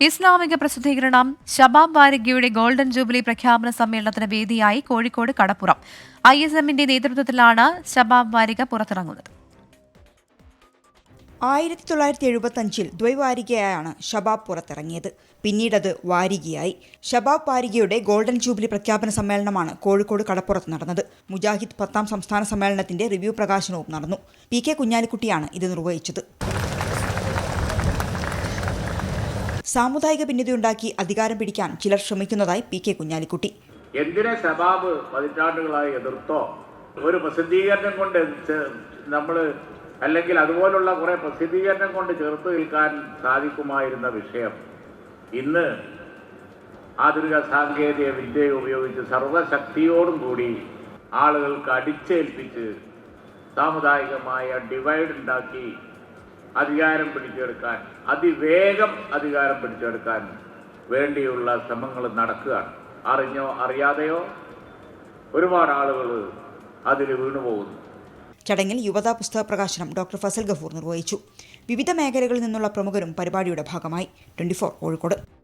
ഇസ്ലാമിക പ്രസിദ്ധീകരണം ഷബാബ് വാരികയുടെ ഗോൾഡൻ ജൂബിലി പ്രഖ്യാപന സമ്മേളനത്തിന് വേദിയായി കോഴിക്കോട് കടപ്പുറം. ഐ എസ് എമ്മിന്റെ നേതൃത്വത്തിലാണ് ഷബാബ് വാരിക പുറത്തിറങ്ങുന്നത്. ആയിരത്തി തൊള്ളായിരത്തി എഴുപത്തി അഞ്ചിൽ ദ്വൈവാരികയായാണ് ഷബാബ് പുറത്തിറങ്ങിയത്. പിന്നീടത് വാരികയായി. ഷബാബ് വാരികയുടെ ഗോൾഡൻ ജൂബിലി പ്രഖ്യാപന സമ്മേളനമാണ് കോഴിക്കോട് കടപ്പുറത്ത് നടന്നത്. മുജാഹിദ് പത്താം സംസ്ഥാന സമ്മേളനത്തിന്റെ റിവ്യൂ പ്രകാശനവും നടന്നു. പി കെ കുഞ്ഞാലിക്കുട്ടിയാണ് ഇത് നിർവഹിച്ചത്. സാമുദായിക ഭിന്നതയുണ്ടാക്കി അധികാരം പിടിക്കാൻ ചിലർ ശ്രമിക്കുന്നതായി പി കെ കുഞ്ഞാലിക്കുട്ടി. എന്തിനെ സബാബ് പതിറ്റാണ്ടുകളായി എതിർത്തോ? ഒരു പ്രസിദ്ധീകരണം കൊണ്ട് നമ്മൾ അല്ലെങ്കിൽ അതുപോലുള്ള കുറെ പ്രസിദ്ധീകരണം കൊണ്ട് ചേർത്ത് നിൽക്കാൻ സാധിക്കുമായിരുന്ന വിഷയം. ഇന്ന് ആധുനിക സാങ്കേതിക വിദ്യ ഉപയോഗിച്ച് സർവശക്തിയോടും കൂടി ആളുകൾക്ക് അടിച്ചേൽപ്പിച്ച് സാമുദായികമായ ഡിവൈഡ് ഉണ്ടാക്കി അധികാരം പിടിച്ചെടുക്കാൻ അതിവേഗം അധികാരം പിടിച്ചെടുക്കാൻ വേണ്ടിയുള്ള ശ്രമങ്ങൾ നടക്കുകയാണ്. അറിഞ്ഞോ അറിയാതെയോ? ഒരുപാട് ആളുകൾ അതിൽ വീണുപോകുന്നു ചടങ്ങിൽ യുവതാ പുസ്തക പ്രകാശനം ഡോക്ടർ ഫസൽ ഗഫൂർ നിർവഹിച്ചു. വിവിധ മേഖലകളിൽ നിന്നുള്ള പ്രമുഖരും പരിപാടിയുടെ ഭാഗമായി. Twenty four Kozhikode.